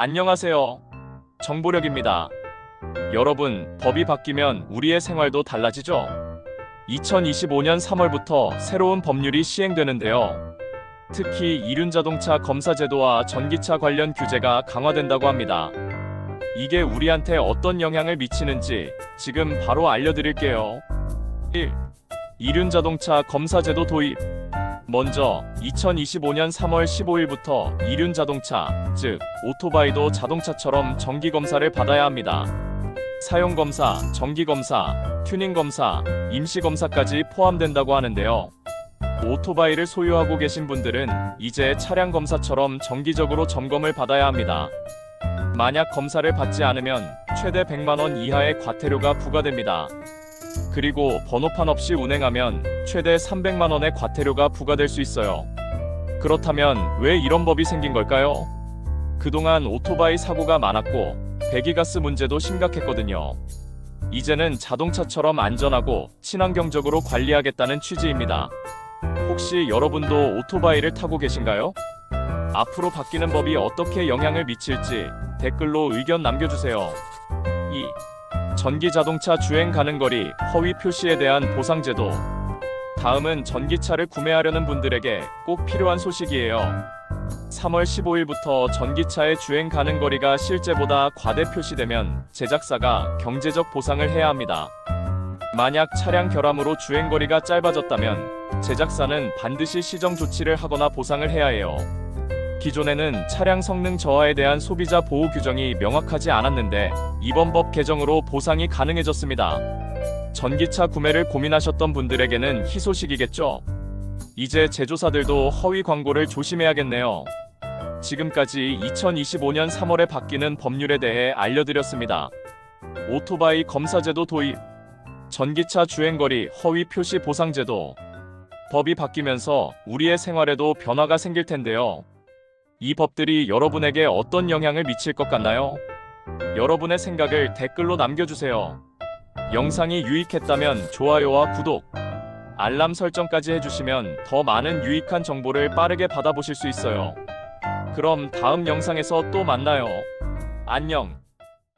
안녕하세요. 정보력입니다. 여러분, 법이 바뀌면 우리의 생활도 달라지죠? 2025년 3월부터 새로운 법률이 시행되는데요. 특히 이륜자동차 검사 제도와 전기차 관련 규제가 강화된다고 합니다. 이게 우리한테 어떤 영향을 미치는지 지금 바로 알려드릴게요. 1. 이륜자동차 검사 제도 도입. 먼저 2025년 3월 15일부터 이륜 자동차, 즉 오토바이도 자동차처럼 정기 검사를 받아야 합니다. 사용 검사, 정기 검사, 튜닝 검사, 임시 검사까지 포함된다고 하는데요. 오토바이를 소유하고 계신 분들은 이제 차량 검사처럼 정기적으로 점검을 받아야 합니다. 만약 검사를 받지 않으면 최대 100만 원 이하의 과태료가 부과됩니다. 그리고 번호판 없이 운행하면 최대 300만 원의 과태료가 부과될 수 있어요. 그렇다면 왜 이런 법이 생긴 걸까요? 그동안 오토바이 사고가 많았고 배기가스 문제도 심각했거든요. 이제는 자동차처럼 안전하고 친환경적으로 관리하겠다는 취지입니다. 혹시 여러분도 오토바이를 타고 계신가요? 앞으로 바뀌는 법이 어떻게 영향을 미칠지 댓글로 의견 남겨주세요. 2. 전기 자동차 주행 가능 거리 허위 표시에 대한 보상 제도. 다음은 전기차를 구매하려는 분들에게 꼭 필요한 소식이에요. 3월 15일부터 전기차의 주행 가능 거리가 실제보다 과대 표시되면 제작사가 경제적 보상을 해야 합니다. 만약 차량 결함으로 주행 거리가 짧아졌다면 제작사는 반드시 시정 조치를 하거나 보상을 해야 해요. 기존에는 차량 성능 저하에 대한 소비자 보호 규정이 명확하지 않았는데 이번 법 개정으로 보상이 가능해졌습니다. 전기차 구매를 고민하셨던 분들에게는 희소식이겠죠? 이제 제조사들도 허위 광고를 조심해야겠네요. 지금까지 2025년 3월에 바뀌는 법률에 대해 알려드렸습니다. 오토바이 검사제도 도입, 전기차 주행거리 허위 표시 보상제도, 법이 바뀌면서 우리의 생활에도 변화가 생길 텐데요. 이 법들이 여러분에게 어떤 영향을 미칠 것 같나요? 여러분의 생각을 댓글로 남겨주세요. 영상이 유익했다면 좋아요와 구독, 알람 설정까지 해주시면 더 많은 유익한 정보를 빠르게 받아보실 수 있어요. 그럼 다음 영상에서 또 만나요. 안녕.